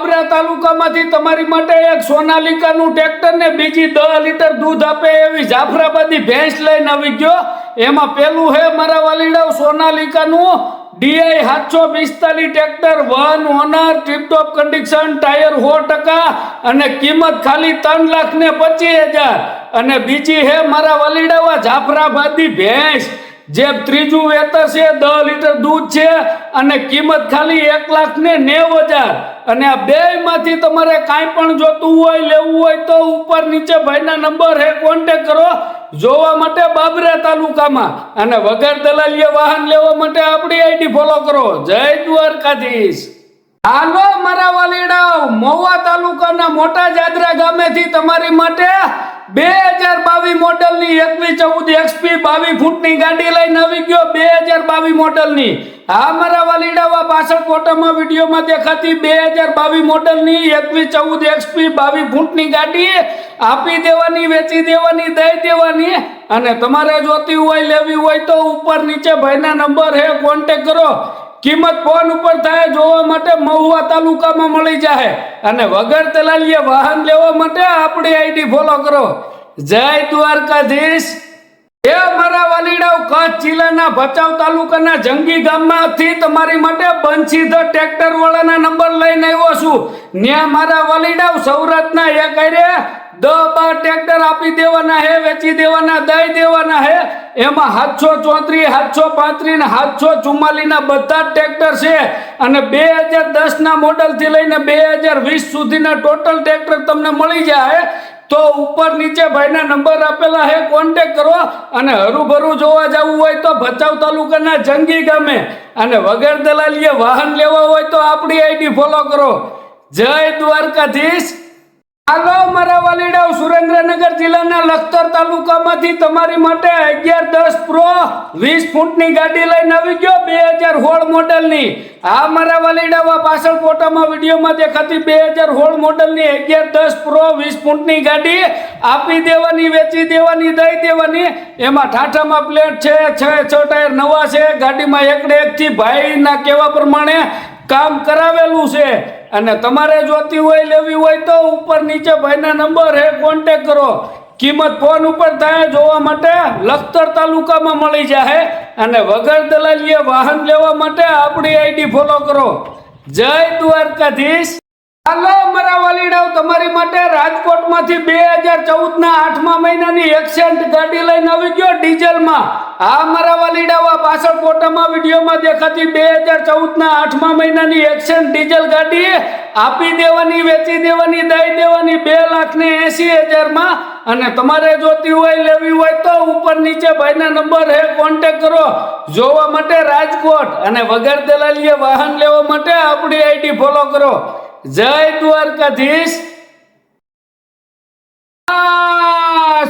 બાબરા તાલુકામાંથી તમારી માટે એક સોનાલિકાનું ટ્રેક્ટર ને બીજી દસ લીટર દૂધ આપે એવી જાફરાબાદી ભેંસ લઈને આવી ગયો. એમાં પેલું હે મારા વાલીડાવ સોનાલિકાનું ડીઆઈ સાતસો પિસ્તાલીસ tractor one owner tiptop condition tyre સો ટકા અને કિંમત ખાલી ત્રણ લાખ ને પચીસ હજાર. અને બીજી હે મારા વાલીડાવા જાફરાબાદી ભેંસ. જે ત્રીજું વેતર છે દસ લીટર દૂધ છે અને કિંમત ખાલી એક લાખ ને નેવ હજાર. અને આ બે માંથી તમારે કાંઈ પણ જોતું હોય, લેવું હોય તો ઉપર નીચે ભાઈના નંબર હે કોન્ટેક કરો. જોવા માટે બાબરા તાલુકામાં. અને વગર દલાલીએ વાહન લેવા માટે આપણી આઈડી ફોલો કરો. જય દ્વારકાધીશ. હાલો મારા વાલીડાઓ, મહુવા તાલુકાના મોટા જાદરા ગામેથી તમારી માટે બે હજાર બાવીસ મોડલની એકવી ચૌદ એક્સપી બાવીસ ફૂટની ગાડી લઈને આવી ગયો બે હજાર બાવીસ મોડલની. આ મારા વાલીડાવા પાછળ ફોટામાં, વિડીયોમાં દેખાતી બે હજાર બાવીસ મોડલની એકવી ચૌદ એક્સપી બાવીસ ફૂટની ગાડી આપી દેવાની, વેચી દેવાની, દઈ દેવાની. અને તમારે જોતી હોય, લેવી હોય તો ઉપર નીચે ભાઈના નંબર હે કોન્ટેક કરો. કિંમત ફોન ઉપર થાય જોવા માટે મહુવા તાલુકામાં મળી જાય અને વગર દલાલીએ વાહન લેવા માટે આપણી આઈડી ફોલો કરો. જય દ્વારકાધીશ. એ મારા વાલીડાઓ કચ્છ જિલ્લાના ભચાઉ તાલુકાના જંગી ગામમાંથી તમારી માટે બંસીધર ટ્રેક્ટર વાળાના નંબર લઈને આવ્યો છું. ન્યા મારા વાલીડાઓ સૌરાષ્ટ્રના એક હારે દ બાર ટ્રેક્ટર આપી દેવાના હે, વેચી દેવાના, દઈ દેવાના હે. એમાં સાતસો ચોત્રીસ, સાતસો પાંત્રીસ ને સાતસો ચુમ્માલીસ ના બધા ટ્રેક્ટર છે. અને બે હજાર દસ ના મોડલથી લઈને બે હજાર વીસ સુધીના ટોટલ ટ્રેક્ટર તમને મળી જાય તો ઉપર નીચે ભાઈના નંબર આપેલા હે કોન્ટેક કરો. અને હરુભરું જોવા જવું હોય તો ભચાઉ તાલુકાના જંગી ગામે. અને વગર દલાલીએ વાહન લેવા હોય તો આપણી આઈડી ફોલો કરો. જય દ્વારકાધીશ. હાલો મારા વાલીડાઓ સુરેન્દ્રનગર જિલ્લાના લખતર તાલુકામાંથી તમારી માટે અગિયાર દસ પ્રો વીસ ફૂટની ગાડી લઈને આવી ગયો બે હજાર હોળ મોડલની. આ મારા વાલીડાવા પાછળ ફોટામાં વિડીયોમાં દેખાતી બે હજાર હોળ મોડલની અગિયાર દસ પ્રો વીસ ફૂટની ગાડી આપી દેવાની, વેચી દેવાની, દઈ દેવાની. એમાં ઠાઠામાં પ્લેટ છે, છ છ ટાયર નવા છે, ગાડીમાં એકડે એકથી ભાઈના કહેવા પ્રમાણે કામ કરાવેલું છે. અને તમારે જોતી હોય, લેવી હોય તો ઉપર નીચે ભાઈના નંબર હે કોન્ટેક કરો. કિંમત ફોન ઉપર થાય, જોવા માટે લખતર તાલુકામાં મળી જાય અને વગર દલાલીએ વાહન લેવા માટે આપણી આઈડી ફોલો કરો. જય દ્વારકાધીશ. હાલો. મારા તમારી માટે રાજકોટમાંથી બે હજાર ચૌદના આઠમા મહિનાની એક્સેન્ટ ગાડી લઈને આવી ગયો ડીઝલમાં. આ મારા વાલીડાવા પાછળ ફોટામાં, વિડીયોમાં દેખાતી બે હજાર ચૌદના આઠમા મહિનાની એક્સેન્ટ ડીઝલ ગાડી આપી દેવાની, વેચી દેવાની, દઈ દેવાની બે લાખ ને એસી હજારમાં. અને તમારે જોતી હોય, લેવી હોય તો ઉપર નીચે ભાઈના નંબર હે કોન્ટેક કરો. જોવા માટે રાજકોટ અને વગર દલાલીએ વાહન લેવા માટે આપણી આઈડી ફોલો કરો. જય દ્વારકાધીશ.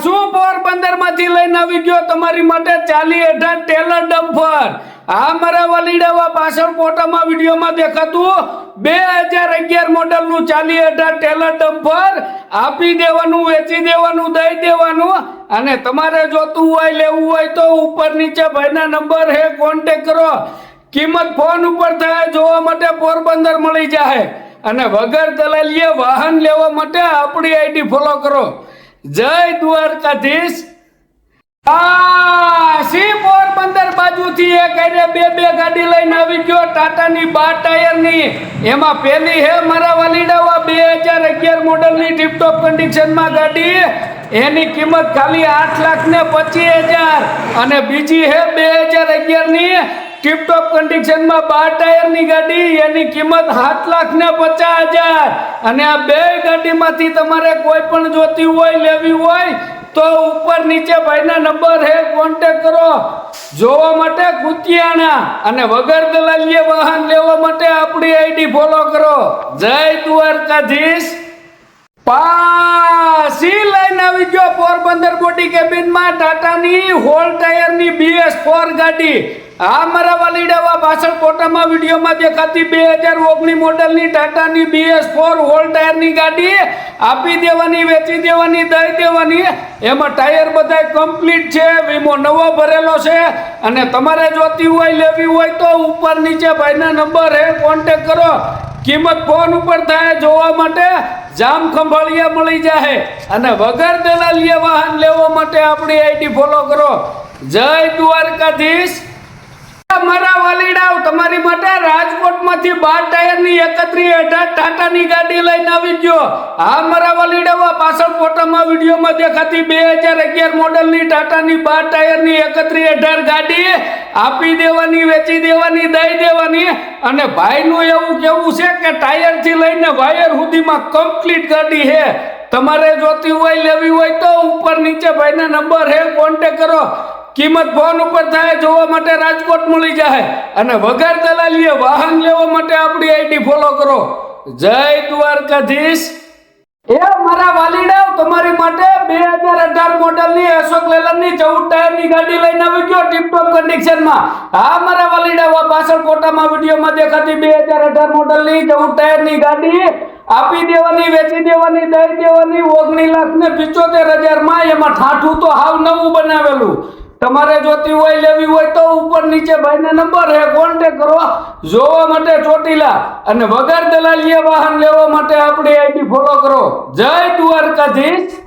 શું પોરબંદરમાંથી લઈને આવી ગયો તમારી માટે ચાલી અઢાર ટેલર ડમ્ફર આ મારા વલીડાવા પાછળ ફોટામાં વિડીયોમાં દેખાતું બે હજાર અગિયાર મોડેલનું ચાલી અઢાર ટેલર ડમ્ફર આપી દેવાનું, વેચી દેવાનું, દઈ દેવાનું અને તમારે જોતું હોય, લેવું હોય તો ઉપર નીચે ભાઈના નંબર હે કોન્ટેક કરો. કિંમત ફોન ઉપર થાય, જોવા માટે પોરબંદર મળી જાય અને વગર દલાલીએ વાહન લેવા માટે આપણી આઈડી ફોલો કરો. જય દ્વારકાધીશ. સી પોરબંદર બાજુથી એક હારે બે બે ગાડી લઈને આવી ગયો, ટાટાની બાર ટાયરની. એમાં પેલી હે મારા વાલીડાવા બે હજાર અગિયાર મોડલની ટીપટોપ કન્ડિશનમાં ગાડી. એની કિંમત ખાલી આઠ લાખ ને પચીસ હજાર. અને બીજી હે બે હજાર અગિયારની ટીપટોપ કન્ડિશનમાં બાર ટાયરની ગાડી, એની કિંમત સાત લાખ ને પચાસ હજાર. અને આ બે ગાડીમાંથી તમારે કોઈ પણ જોતી હોય, લેવી હોય, તો ઉપર નીચે ભાઈના નંબર હે કોન્ટેક કરો. જોવા માટે કુતિયાણા. અને વગર દલાલીએ વાહન લેવા માટે આપણી આઈડી ફોલો કરો. જય દ્વારકાધીશ. પાસી લાઈન આવી ગયો પોરબંદર બોડી કેબિનમાં ટાટાની હોલ ટાયરની બીએસ ફોર ગાડી. આ મારા વાલીડાવા પાછળ ફોટામાં, વિડીયોમાં દેખાતી બે હજાર ઓગણી મોડલની ટાટાની બીએસ ફોર હોલ ટાયરની ગાડી આપી દેવાની, વેચી દેવાની, દઈ દેવાની. એમાં ટાયર બધા કમ્પ્લીટ છે, વીમો નવો ભરેલો છે. અને તમારે જોતી હોય, લેવી હોય તો ઉપર નીચે ભાઈના નંબર હે કોન્ટેક કરો. કિંમત ફોન ઉપર થાય જોવા માટે જામ ખંભાળિયા મળી જાય અને વગર દલાલીએ વાહન લેવા માટે આપણી આઈડી ફોલો કરો. જય દ્વારકાધીશ. મારા વાલીડાઓ તમારી માટે રાજકોટમાંથી બાર ટાયરની એકત્રી અઢાર ટાટાની ગાડી લઈને આવી ગયો. આ મારા વાલીડાઓ પાછળ ફોટામાં વિડીયોમાં દેખાતી બે હજાર અગિયાર મોડલની ટાટાની બાર ટાયરની એકત્રી અઢાર ગાડી આપી દેવાની, વેચી દેવાની, દઈ દેવાની. અને ભાઈનું એવું કેવું છે કે ટાયરથી લઈને વાયર સુધીમાં કમ્પ્લીટ ગાડી છે. તમારે જોતી હોય, લેવી હોય તો ઉપર નીચે ભાઈના નંબર હે કોન્ટેક કરો. કિંમત ફોન ઉપર થાય, જોવા માટે રાજકોટ મળી જાય. અને વગર દલાલીએ વાહન લેવા માટે આપણી આઈડી ફોલો કરો. જય દ્વારકાધીશ. એ મારા વાલીડાઓ તમારી માટે બે હજાર અઢાર મોડલની અશોક લેલનની ચૌદ ટાયરની ગાડી લઈને આવી ગયો ટીપટોપ કન્ડિશનમાં હા, મારા વાલીડાઓ આ પાછળ ફોટામાં, વિડીયોમાં દેખાતી બે હજાર અઢાર મોડલની ચૌદ ટાયરની ગાડી આપી દેવાની, વેચી દેવાની, દઈ દેવાની ઓગણી લાખ ને પિચોતેર હજારમાં એમાં ઠાઠું તો હાવ નવું બનાવેલું. તમારે જોતી હોય લેવી હોય તો ઉપર નીચે ભાઈના નંબર હે કોન્ટેક કરો જોવા માટે ચોટીલા અને વગર દલાલીએ વાહન લેવા માટે આપણી આઈડી ફોલો કરો. જય દ્વારકાધીશ.